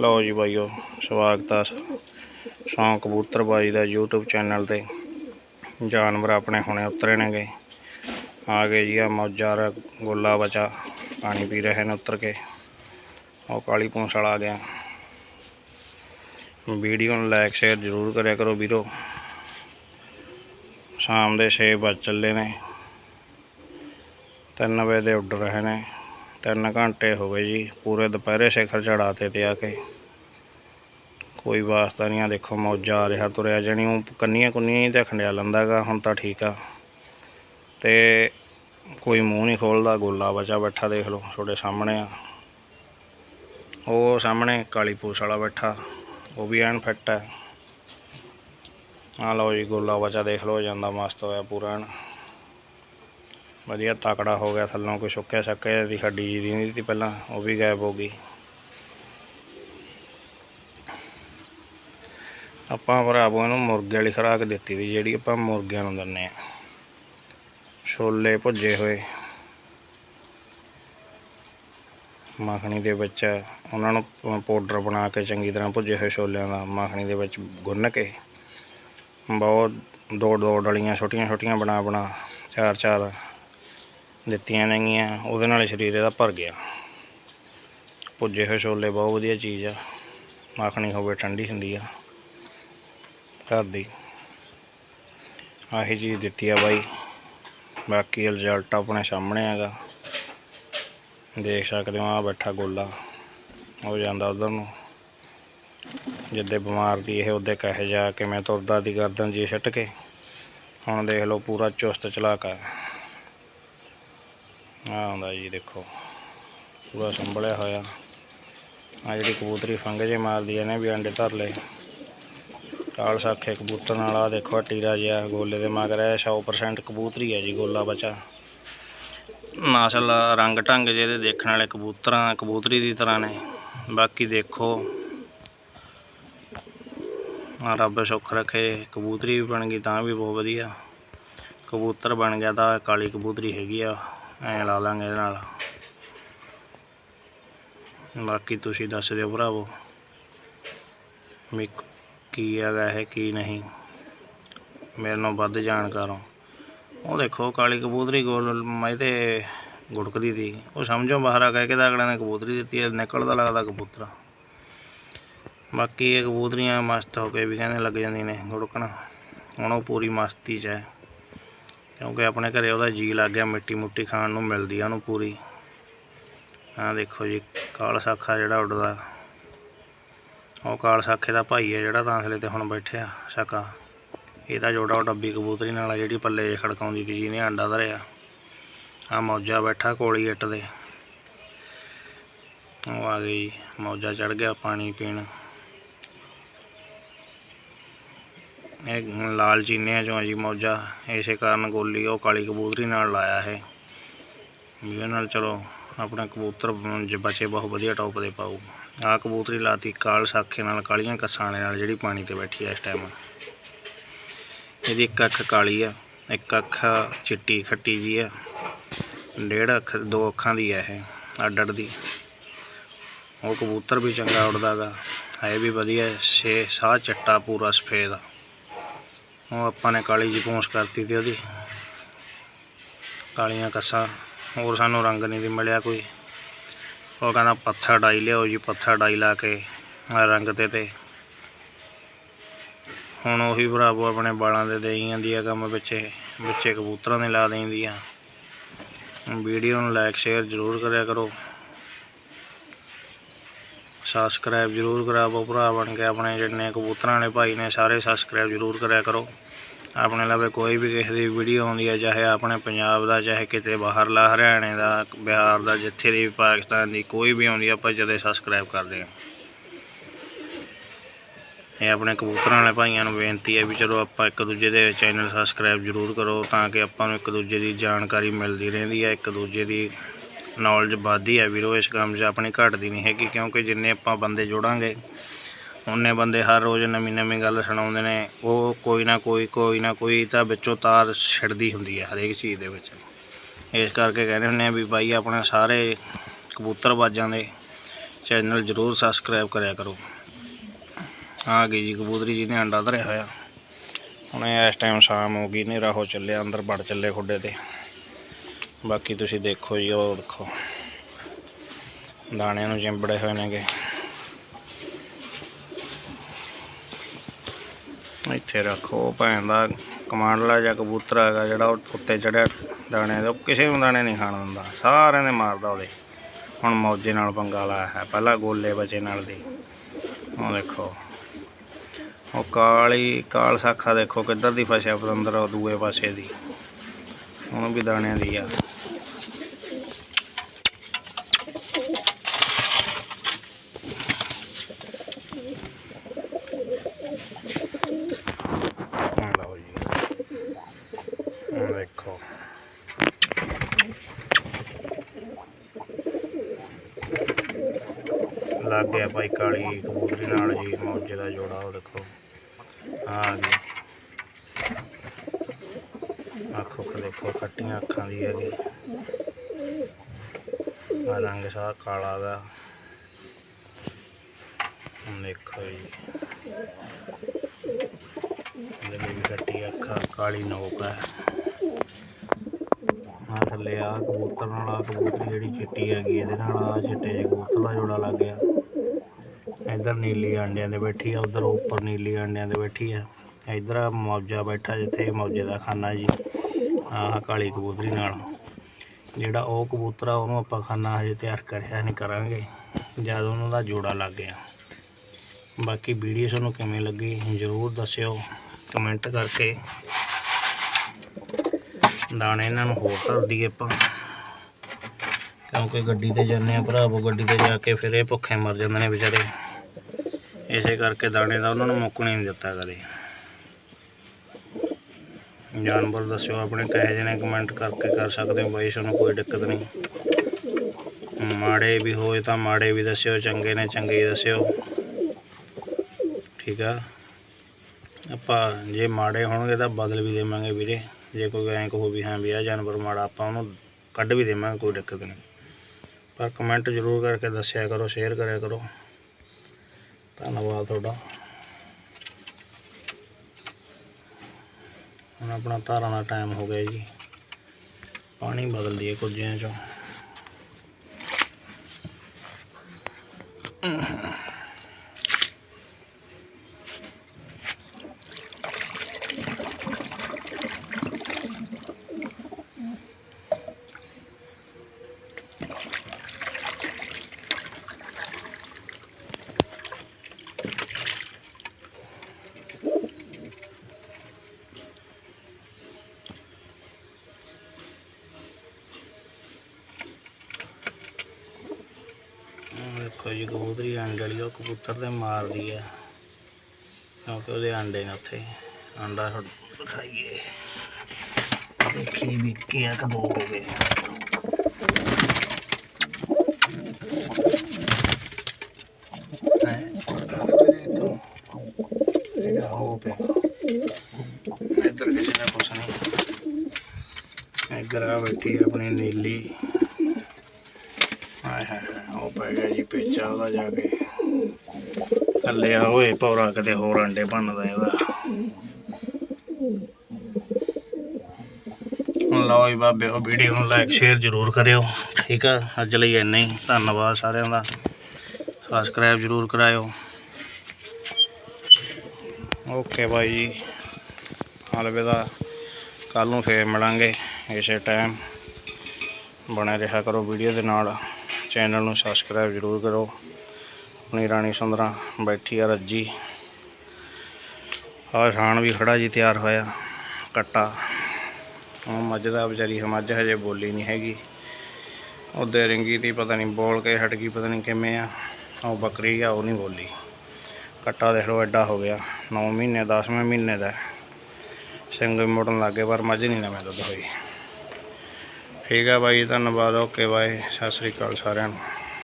ਲਓ ਜੀ ਬਾਈਓ, ਸਵਾਗਤ ਆ ਸ਼ੌਂਕ ਕਬੂਤਰਬਾਜੀ ਦਾ YouTube ਚੈਨਲ ਤੇ। ਜਾਨਵਰ ਆਪਣੇ ਹੁਣੇ ਉਤਰੇ ਨੇਗੇ ਆ ਗਏ ਜੀ ਆ ਮੌਜਾਰ ਗੋਲਾ ਬਚਾ, ਪਾਣੀ ਪੀ ਰਹੇ ਨੇ ਉਤਰ ਕੇ। ਉਹ ਕਾਲੀ ਪੂੰਛ ਵਾਲਾ ਆ ਗਿਆ। ਵੀਡੀਓ ਨੂੰ ਲਾਈਕ ਸ਼ੇਅਰ ਜ਼ਰੂਰ ਕਰਿਆ ਕਰੋ ਵੀਰੋ। ਸ਼ਾਮ ਦੇ 6 ਵੱਜ ਚੱਲੇ ਨੇ। 3 ਵਜੇ ਦੇ ਉੱਡ ਰਹੇ ਨੇ। ਤਿੰਨ ਘੰਟੇ ਹੋ ਗਏ ਜੀ, ਪੂਰੇ ਦੁਪਹਿਰੇ ਸਿਖਰ ਚੜਾਤੇ ਤੇ ਆ ਕੇ। ਕੋਈ ਵਾਸਤਾ ਨਹੀਂ ਆ, ਦੇਖੋ ਮੌਜਾ ਆ ਰਿਹਾ ਤੁਰਿਆ, ਜਾਣੀ ਉਹ ਕੰਨੀਆਂ ਕੁੰਨੀਆਂ ਹੀ ਤੇ ਖੰਡਿਆ ਲੰਦਾਗਾ ਹੁਣ ਤਾਂ ਠੀਕ ਆ। ਤੇ ਕੋਈ ਮੂੰਹ ਨਹੀਂ ਖੋਲਦਾ, ਗੋਲਾ ਬਚਾ ਬੈਠਾ ਦੇਖ ਲਓ, ਤੁਹਾਡੇ ਸਾਹਮਣੇ ਆ। ਉਹ ਸਾਹਮਣੇ ਕਾਲੀ ਪੂਛ ਵਾਲਾ ਬੈਠਾ, ਉਹ ਵੀ ਐਨ ਫਿੱਟ ਹੈ ਆ ਲਓ ਜੀ, ਗੋਲਾ ਬਚਾ ਦੇਖ ਲਓ, ਜਾਂਦਾ ਮਸਤ ਹੋਇਆ ਪੂਰਾ ਐਨ। ਵਧੀਆ ਤਾਕੜਾ ਹੋ ਗਿਆ ਥੱਲੋਂ, ਕੋਈ ਸੁੱਕਿਆ ਸੱਕਿਆ ਦੀ ਹੱਡੀ ਜੀ ਦੀ ਨਹੀਂ ਸੀ ਪਹਿਲਾਂ, ਉਹ ਵੀ ਗਾਇਬ ਹੋ ਗਈ। ਆਪਾਂ ਭਰਾਵੋ ਨੂੰ ਮੁਰਗੇ ਵਾਲੀ ਖੁਰਾਕ ਦਿੱਤੀ ਦੀ ਜਿਹੜੀ ਆਪਾਂ ਮੁਰਗਿਆਂ ਨੂੰ ਦਿੰਨੇ ਆ ਛੋਲੇ ਭੁੱਜੇ ਹੋਏ। ਮੱਖਣੀ ਦੇ ਵਿੱਚ ਉਹਨਾਂ ਨੂੰ ਪਾਊਡਰ ਬਣਾ ਕੇ ਚੰਗੀ ਤਰ੍ਹਾਂ ਭੁੱਜੇ ਹੋਏ ਛੋਲਿਆਂ ਦਾ, ਮੱਖਣੀ ਦੇ ਵਿੱਚ ਗੁੰਨ ਕੇ ਬਹੁਤ ਦੋ ਦੋ ਡਲੀਆਂ ਛੋਟੀਆਂ ਛੋਟੀਆਂ ਬਣਾ ਬਣਾ ਚਾਰ ਚਾਰ ਦਿੱਤੀਆਂ ਨੇਗੀਆਂ ਉਹਦੇ ਨਾਲ ਸਰੀਰ ਇਹਦਾ ਭਰ ਗਿਆ। ਭੁੱਜੇ ਹੋਏ ਛੋਲੇ, ਬਹੁਤ ਵਧੀਆ ਚੀਜ਼ ਆ। ਮੱਖਣੀ ਹੋਵੇ ਠੰਡੀ ਹੁੰਦੀ ਆ। ਘਰ ਦੀ। ਆਹੀ ਚੀਜ਼ ਦਿੱਤੀ ਆ ਬਾਈ। ਬਾਕੀ ਰਿਜ਼ਲਟ ਆਪਣੇ ਸਾਹਮਣੇ ਹੈਗਾ। ਦੇਖ ਸਕਦੇ ਹੋ ਆ ਬੈਠਾ ਗੋਲਾ। ਹੋ ਜਾਂਦਾ ਉਧਰ ਨੂੰ। ਜਿੱਦੇ ਬਿਮਾਰ ਦੀ ਇਹ ਉਹਦੇ ਕਹੇ ਜਾ ਕੇ ਮੈਂ ਤੁਰਦਾ ਦੀ ਗਰਦਨ ਜੀ ਛੱਟ ਕੇ। ਹੁਣ ਦੇਖ ਲਓ, ਪੂਰਾ ਚੁਸਤ ਚਲਾਕਾ ਆ ਹੁੰਦਾ ਜੀ, ਦੇਖੋ। ਪੂਰਾ ਸੰਭਲਿਆ ਹੋਇਆ। ਆ ਜਿਹੜੀ ਕਬੂਤਰੀ ਫੰਗ ਜੇ ਮਾਰਦੀ ਆ ਨੇ ਵੀ ਅੰਡੇ ਧਰ ਲਏ। ਟਾਲ ਸਾਖੇ ਕਬੂਤਰ ਨਾਲ ਆ ਦੇਖੋ ਆਹ ਟੀਰਾ ਜਿਹਾ ਗੋਲੇ ਦੇ ਮਗਰ ਹੈ 100% ਕਬੂਤਰੀ ਹੈ ਜੀ, ਗੋਲਾ ਬਚਾ। ਨਸਲ ਰੰਗ ਢੰਗ ਜਿਹਦੇ ਦੇਖਣ ਵਾਲੇ ਕਬੂਤਰਾਂ, ਕਬੂਤਰੀ ਦੀ ਤਰ੍ਹਾਂ ਨੇ। ਬਾਕੀ ਦੇਖੋ ਆ ਰੱਬ ਸੁੱਖ ਰੱਖੇ, ਕਬੂਤਰੀ ਵੀ ਬਣ ਗਈ ਤਾਂ ਵੀ ਬਹੁਤ ਵਧੀਆ। ਕਬੂਤਰ ਬਣ ਗਿਆ ਤਾਂ ਕਾਲੀ ਕਬੂਤਰੀ ਹੈਗੀ ਆ। ਐਂ ਲਾ ਲਾਂਗੇ ਇਹਦੇ ਨਾਲ। ਬਾਕੀ ਤੁਸੀਂ ਦੱਸ ਦਿਓ ਭਰਾਵੋ ਮਿਕ ਕੀ ਹੈਗਾ ਇਹ, ਕੀ ਨਹੀਂ। ਮੇਰੇ ਨਾਲ ਵੱਧ ਜਾਣਕਾਰ। ਹੋ ਉਹ ਦੇਖੋ, ਕਾਲੀ ਕਬੂਤਰੀ ਗੋਲ ਮੈਂ ਤੇ ਗੁੜਕਦੀ ਸੀ ਉਹ ਸਮਝੋ ਬਾਹਰ ਆ ਕਹਿ ਕੇ ਤਾਂ ਅਗਲੇ ਨੇ ਕਬੂਤਰੀ ਦਿੱਤੀ ਹੈ, ਨਿਕਲਦਾ ਲੱਗਦਾ ਕਬੂਤਰਾ। ਬਾਕੀ ਇਹ ਕਬੂਤਰੀਆਂ ਮਸਤ ਹੋ ਕੇ ਵੀ ਕਹਿੰਦੇ ਲੱਗ ਜਾਂਦੀਆਂ ਨੇ ਗੁੜਕਣ। ਹੁਣ ਉਹ ਪੂਰੀ ਮਸਤੀ 'ਚ ਹੈ। ਕਿਉਂਕਿ ਆਪਣੇ ਘਰੇ ਉਹਦਾ ਜੀ ਲੱਗ ਗਿਆ, ਮਿੱਟੀ ਮੁੱਟੀ ਖਾਣ ਨੂੰ ਮਿਲਦੀ ਆ ਉਹਨੂੰ ਪੂਰੀ। ਆਹ ਦੇਖੋ ਜੀ, ਕਾਲ ਸਾਖਾ ਜਿਹੜਾ ਉੱਡਦਾ। ਉਹ ਕਾਲ ਸਾਖੇ ਦਾ ਭਾਈ ਹੈ ਜਿਹੜਾ ਤਾਂਸਲੇ ਤੇ ਹੁਣ ਬੈਠਿਆ ਸਾਕਾ ਇਹਦਾ ਜੋੜਾ ਉਹ ਡੱਬੀ ਕਬੂਤਰੀ ਨਾਲ ਆ ਜਿਹੜੀ ਪੱਲੇ ਜਿਹੇ ਖੜਕਾਉਂਦੀ ਸੀ ਜਿਹਨੇ ਆਂਡਾ ਧਰਿਆ। ਆ ਮੌਜਾ ਬੈਠਾ ਕੋਲੀ ਇੱਟ ਦੇ। ਉਹ ਆ ਗਈ ਮੌਜਾ ਚੜ ਗਿਆ ਪਾਣੀ ਪੀਣ। ਇਹ ਲਾਲ ਚੀਨਿਆਂ ਚੋਂ ਜੀ ਮੌਜਾ। ਇਸੇ ਕਾਰਨ ਗੋਲੀ ਉਹ ਕਾਲੀ ਕਬੂਤਰੀ ਨਾਲ ਲਾਇਆ ਹੈ ਵੀ ਨਾਲ ਚਲੋ, ਆਪਣਾ ਕਬੂਤਰ ਬਚੇ, ਬਹੁਤ ਵਧੀਆ ਟੌਪ ਦੇ ਪਾਊ। ਆ ਕਬੂਤਰੀ ਲਾਤੀ ਕਾਲ ਸਾਖੇ ਨਾਲ, ਕਾਲੀਆਂ ਕਸਾਣੇ ਨਾਲ, ਜਿਹੜੀ ਪਾਣੀ ਤੇ ਬੈਠੀ ਆ ਇਸ ਟਾਈਮ ਇਹਦੀ ਇੱਕ ਅੱਖ ਕਾਲੀ ਆ, ਇੱਕ ਅੱਖ ਚਿੱਟੀ, ਖੱਟੀ ਜੀ ਆ। ਡੇਢ ਅੱਖ, ਦੋ ਅੱਖਾਂ ਦੀ ਆ ਇਹ ਅੱਡ ਅੱਡ ਦੀ। ਉਹ ਕਬੂਤਰ ਵੀ ਚੰਗਾ ਉੱਡਦਾਗਾ ਹੈ ਵੀ ਵਧੀਆ, ਛੇ ਸਾਹ ਚੱਟਾ ਪੂਰਾ ਸਫੇਦ ਆ। ਉਹ ਆਪਾਂ ਨੇ ਕਾਲੀ ਜੀ ਪੂੰਛ ਕਰਤੀ ਤੇ ਉਹਦੀ। ਕਾਲੀਆਂ ਕੱਸਾਂ, ਹੋਰ ਸਾਨੂੰ ਰੰਗ ਨਹੀਂ ਦੀ ਮਿਲਿਆ ਕੋਈ। ਉਹ ਕਹਿੰਦਾ ਪੱਥਰ ਡਾਈ ਲਿਆਓ ਜੀ, ਪੱਥਰ ਡਾਈ ਲਾ ਕੇ ਰੰਗ ਤੇ ਤੇ। ਹੁਣ ਉਹੀ ਭਰਾਵੋ ਆਪਣੇ ਬਾਲਾਂ ਦੇ ਦੇਈ ਜਾਂਦੀ ਆ ਕੰਮ ਵਿੱਚੇ ਵਿੱਚੇ ਕਬੂਤਰਾਂ ਦੇ ਲਾ ਦਿੰਦੀ ਆ। ਵੀਡੀਓ ਨੂੰ ਲਾਈਕ ਸ਼ੇਅਰ ਜ਼ਰੂਰ ਕਰਿਆ ਕਰੋ। ਸਬਸਕ੍ਰਾਈਬ ਜ਼ਰੂਰ ਕਰਾਵੋ ਭਰਾ ਬਣ ਕੇ, ਆਪਣੇ ਜਿੰਨੇ ਕਬੂਤਰਾਂ ਵਾਲੇ ਭਾਈ ਨੇ ਸਾਰੇ ਸਬਸਕ੍ਰਾਈਬ ਜ਼ਰੂਰ ਕਰਿਆ ਕਰੋ। ਆਪਣੇ ਲਵੇ ਕੋਈ ਵੀ ਕਿਸੇ ਦੀ ਵੀਡੀਓ ਆਉਂਦੀ ਹੈ ਚਾਹੇ ਆਪਣੇ ਪੰਜਾਬ ਦਾ, ਚਾਹੇ ਕਿਤੇ ਬਾਹਰਲਾ ਹਰਿਆਣੇ ਦਾ, ਬਿਹਾਰ ਦਾ, ਜਿੱਥੇ ਦੀ ਵੀ ਪਾਕਿਸਤਾਨ ਦੀ ਕੋਈ ਵੀ ਆਉਂਦੀ ਆਪਾਂ ਜਦੇ ਸਬਸਕ੍ਰਾਈਬ ਕਰਦੇ ਹਾਂ ਇਹ ਆਪਣੇ ਕਬੂਤਰਾਂ ਵਾਲੇ ਭਾਈਆਂ ਨੂੰ ਬੇਨਤੀ ਹੈ ਵੀ ਚਲੋ ਆਪਾਂ ਇੱਕ ਦੂਜੇ ਦੇ ਚੈਨਲ ਸਬਸਕ੍ਰਾਈਬ ਜ਼ਰੂਰ ਕਰੋ, ਤਾਂ ਕਿ ਆਪਾਂ ਨੂੰ ਇੱਕ ਦੂਜੇ ਦੀ ਜਾਣਕਾਰੀ ਮਿਲਦੀ ਰਹਿੰਦੀ ਹੈ ਇੱਕ ਦੂਜੇ ਦੀ ਨੌਲੇਜ ਵੱਧਦੀ ਹੈ ਵੀਰੋ, ਇਸ ਕੰਮ 'ਚ ਆਪਣੀ ਘਟਦੀ ਨਹੀਂ ਹੈਗੀ, ਕਿਉਂਕਿ ਜਿੰਨੇ ਆਪਾਂ ਬੰਦੇ ਜੋੜਾਂਗੇ, ਉਹਨੇ ਬੰਦੇ ਹਰ ਰੋਜ਼ ਨਵੀਂ ਨਵੀਂ ਗੱਲ ਸੁਣਾਉਂਦੇ ਨੇ, ਉਹ ਕੋਈ ਨਾ ਕੋਈ ਕੋਈ ਨਾ ਕੋਈ ਤਾਂ ਵਿੱਚੋਂ ਤਾਰ ਛਿੜਦੀ ਹੁੰਦੀ ਹੈ ਹਰੇਕ ਚੀਜ਼ ਦੇ ਵਿੱਚ। ਇਸ ਕਰਕੇ ਕਹਿੰਦੇ ਹੁੰਦੇ ਆ ਵੀ ਬਾਈ ਆਪਣੇ ਸਾਰੇ ਕਬੂਤਰਬਾਜ਼ਾਂ ਦੇ ਚੈਨਲ ਜਰੂਰ ਸਬਸਕ੍ਰਾਈਬ ਕਰਿਆ ਕਰੋ। ਆ ਗਈ ਜੀ ਕਬੂਤਰੀ ਜੀ ਨੇ ਅੰਡਾ ਧਰਿਆ ਹੋਇਆ। ਹੁਣ ਇਸ ਟਾਈਮ ਸ਼ਾਮ ਹੋ ਗਈ, ਹਨੇਰਾ ਹੋ ਚੱਲਿਆ, ਅੰਦਰ ਵੜ ਚੱਲੇ ਖੁੱਡੇ ਤੇ। ਬਾਕੀ ਤੁਸੀਂ ਦੇਖੋ ਜੀ, ਉਹ ਦੇਖੋ। ਦਾਣਿਆਂ ਨੂੰ ਚਿੰਬੜੇ ਹੋਏ ਨੇਗੇ। ਇੱਥੇ ਰੱਖੋ ਭੈਣ ਦਾ ਕਮਾਂਡਲਾ ਜਾਂ ਕਬੂਤਰ ਹੈਗਾ ਜਿਹੜਾ ਉਹ ਉੱਤੇ ਚੜਿਆ ਦਾਣੇ ਦੇ। ਉਹ ਕਿਸੇ ਨੂੰ ਦਾਣੇ ਨਹੀਂ ਖਾਣ ਦਿੰਦਾ। ਸਾਰਿਆਂ ਨੇ ਮਾਰਦਾ ਉਹਦੇ। ਹੁਣ ਮੌਜੇ ਨਾਲ ਪੰਗਾ ਲਾਇਆ ਹੈ। ਪਹਿਲਾਂ ਗੋਲੇ ਬਚੇ ਨਾਲ ਦੀ। ਉਹ ਦੇਖੋ। ਉਹ ਕਾਲੀ, ਕਾਲ ਸਾਖਾ ਦੇਖੋ ਕਿੱਧਰ ਦੀ ਫਸਿਆ ਪਤੰਦਰ, ਉਹ ਦੂਏ ਪਾਸੇ ਦੀ। ਹੁਣ ਵੀ ਦਾਣਿਆਂ ਦੀ ਆ। ਆਹ ਲਓ ਜੀ। ਆਹ ਦੇਖੋ। ਲੱਗ ਗਿਆ ਭਾਈ ਕਾਲੀ ਕਬੂਤਰੀ ਨਾਲ ਜੀ ਮੌਜੇ ਦਾ ਜੋੜਾ ਉਹ ਦੇਖੋ। ਆ ਗਈ ਅੱਖ ਕੋ ਦੇਖੋ, ਖੱਟੀਆਂ ਅੱਖਾਂ ਦੀ ਹੈਗੀ। ਆ ਰੰਗ ਸਾ ਕਾਲਾ ਦਾ ਦੇਖੋ ਜੀ। ਇਹਦੇ ਵੀ ਖੱਟੀ ਅੱਖਾਂ ਕਾਲੀ ਨੋਕ ਹੈ ਆ ਥੱਲੇ ਆ ਕਬੂਤਰ ਨਾਲ ਆ ਕਬੂਤਰੀ ਜਿਹੜੀ ਚਿੱਟੀ ਹੈਗੀ, ਇਹਦੇ ਨਾਲ ਆ ਚਿੱਟੇ ਜਿਹੇ ਕਬੂਤਰ ਦਾ ਜੋੜਾ ਲੱਗ ਗਿਆ। ਇੱਧਰ ਨੀਲੀ ਆਂਡਿਆਂ ਦੇ ਬੈਠੀ ਆ, ਉਧਰ ਉੱਪਰ ਨੀਲੀ ਆਂਡਿਆਂ ਦੇ ਬੈਠੀ ਆ। ਇੱਧਰ ਆ ਮੌਜਾ ਬੈਠਾ ਜਿੱਥੇ ਇਹ ਮੌਜੇ ਦਾ ਖਾਨਾ ਜੀ। ਆਹ ਕਾਲੀ ਕਬੂਤਰੀ ਨਾਲ। ਜਿਹੜਾ ਉਹ ਕਬੂਤਰ ਆ, ਉਹਨੂੰ ਆਪਾਂ ਖਾਨਾ ਹਜੇ ਤਿਆਰ ਕਰਿਆ ਨਹੀਂ ਕਰਾਂਗੇ। ਜਦ ਉਹਨਾਂ ਦਾ ਜੋੜਾ ਲੱਗ ਗਿਆ। ਬਾਕੀ ਵੀਡੀਓ ਤੁਹਾਨੂੰ ਕਿਵੇਂ ਲੱਗੀ ਜ਼ਰੂਰ ਦੱਸਿਓ। ਕਮੈਂਟ ਕਰਕੇ। ਦਾਣੇ ਇਹਨਾਂ ਨੂੰ ਹੋਰ ਧਰ ਦਈਏ ਆਪਾਂ। ਕਿਉਂਕਿ ਗੱਡੀ ਤੇ ਜਾਂਦੇ ਆ ਭਰਾਵੋ ਗੱਡੀ ਤੇ ਜਾ ਕੇ ਫਿਰ ਇਹ ਭੁੱਖੇ ਮਰ ਜਾਂਦੇ ਨੇ ਵਿਚਾਰੇ। ਇਸੇ ਕਰਕੇ ਦਾਣੇ ਦਾ ਉਹਨਾਂ ਨੂੰ ਮੁੱਕਣੇ ਨਹੀਂ ਦਿੱਤਾ ਕਦੇ। ਜਾਨਵਰ ਦੱਸਿਓ, ਆਪਣੇ ਕਹੇ ਜਿਹੇ ਨੇ ਕਮੈਂਟ ਕਰਕੇ ਕਰ ਸਕਦੇ ਹੋ ਬਾਈ ਸਾਨੂੰ ਕੋਈ ਦਿੱਕਤ ਨਹੀਂ। ਮਾੜੇ ਵੀ ਹੋਏ ਤਾਂ ਮਾੜੇ ਵੀ ਦੱਸਿਓ, ਚੰਗੇ ਨੇ ਚੰਗੇ ਦੱਸਿਓ। ਠੀਕ ਆ? ਆਪਾਂ ਜੇ ਮਾੜੇ ਹੋਣਗੇ ਤਾਂ ਬਦਲ ਵੀ ਦੇਵਾਂਗੇ ਵੀਰੇ। ਜੇ ਕੋਈ ਐਂ ਕਹੋ ਵੀ ਹਾਂ ਵੀ ਆ ਜਾਨਵਰ ਮਾੜਾ, ਆਪਾਂ ਉਹਨੂੰ ਕੱਢ ਵੀ ਦੇਵਾਂਗੇ, ਕੋਈ ਦਿੱਕਤ ਨਹੀਂ। ਪਰ ਕਮੈਂਟ ਜ਼ਰੂਰ ਕਰਕੇ ਦੱਸਿਆ ਕਰੋ ਸ਼ੇਅਰ ਕਰਿਆ ਕਰੋ। ਧੰਨਵਾਦ ਤੁਹਾਡਾ। ਹੁਣ ਆਪਣਾ ਧਾਰਾਂ ਦਾ ਟਾਈਮ ਹੋ ਗਿਆ ਜੀ। ਪਾਣੀ ਬਦਲ ਦਈਏ ਕੁਝਿਆਂ ਚੋਂ। ਦੇਖੋ ਜੀ, ਕਬੂਤਰੀ ਅੰਡੇ ਵਾਲੀ, ਉਹ ਕਬੂਤਰ ਤੇ ਮਾਰਦੀ ਆ। ਕਿਉਂਕਿ ਉਹਦੇ ਅੰਡੇ ਨੇ ਉੱਥੇ ਅੰਡਾ ਦਿਖਾਈਏ ਦੇਖੀ ਵੀ ਕਿਆ ਕਦੋਂ ਹੋ ਗਏ। ਇੱਧਰ ਕਿਸੇ ਨੇ ਕੁਛ ਨਹੀਂ। ਇੱਧਰ ਆ ਬੈਠੀ ਆਪਣੀ ਨੀਲੀ। ਹਾਏ ਹਾਏ। ਪੈ ਗਿਆ ਜੀ, ਪੇਚਾ ਉਹਦਾ ਜਾ ਕੇ। ਥੱਲੇ ਆ ਓਏ ਪੌਰਾ ਕਿਤੇ ਹੋਰ ਅੰਡੇ ਭੰਨਦਾ ਇਹਦਾ। ਲਓ ਜੀ ਬਾਬੇ, ਉਹ ਵੀਡੀਓ ਨੂੰ ਲਾਈਕ ਸ਼ੇਅਰ ਜ਼ਰੂਰ ਕਰਿਓ। ਠੀਕ ਆ? ਅੱਜ ਲਈ ਇੰਨਾ ਹੀ। ਧੰਨਵਾਦ ਸਾਰਿਆਂ ਦਾ। ਸਬਸਕ੍ਰਾਈਬ ਜ਼ਰੂਰ ਕਰਾਇਓ। ਓਕੇ ਬਾਈ ਜੀ। ਅਲਵਿਦਾ। ਕੱਲ ਨੂੰ ਫੇਰ ਮਿਲਾਂਗੇ। ਇਸੇ ਟਾਈਮ ਬਣੇ ਰਿਹਾ ਕਰੋ ਵੀਡੀਓ ਦੇ ਨਾਲ। ਚੈਨਲ ਨੂੰ ਸਬਸਕ੍ਰਾਈਬ ਜ਼ਰੂਰ ਕਰੋ। ਆਪਣੀ ਰਾਣੀ ਸੁੰਦਰਾ ਬੈਠੀ ਆ ਰੱਜੀ। ਆਹ ਸ਼ਾਨ ਵੀ ਖੜਾ ਜੀ ਤਿਆਰ ਹੋਇਆ, ਕੱਟਾ। ਉਹ ਮੱਝ ਦਾ ਵਿਚਾਰੀ ਮੱਝ ਹਜੇ ਬੋਲੀ ਨਹੀਂ ਹੈਗੀ। ਉਹਦੇ ਰਿੰਗੀ ਤੀ ਪਤਾ ਨਹੀਂ ਬੋਲ ਕੇ ਹਟ ਗਈ, ਪਤਾ ਨਹੀਂ ਕਿਵੇਂ ਆ। ਉਹ ਬੱਕਰੀ ਆ, ਉਹ ਨਹੀਂ ਬੋਲੀ। ਕੱਟਾ ਦੇਖ ਲਓ ਐਡਾ ਹੋ ਗਿਆ। 9 ਮਹੀਨੇ 10ਵੇਂ ਮਹੀਨੇ ਦਾ। ਸਿੰਘ ਵੀ ਮੁੜਨ ਲੱਗੇ ਪਰ ਮੱਝ ਨਹੀਂ ਨਵੇਂ ਦੁੱਧ ਹੋਈ। ਠੀਕ ਆ ਬਾਈ ਧੰਨਵਾਦ ਓਕੇ ਬਾਏ ਸਤਿ ਸ੍ਰੀ ਅਕਾਲ ਸਾਰਿਆਂ ਨੂੰ।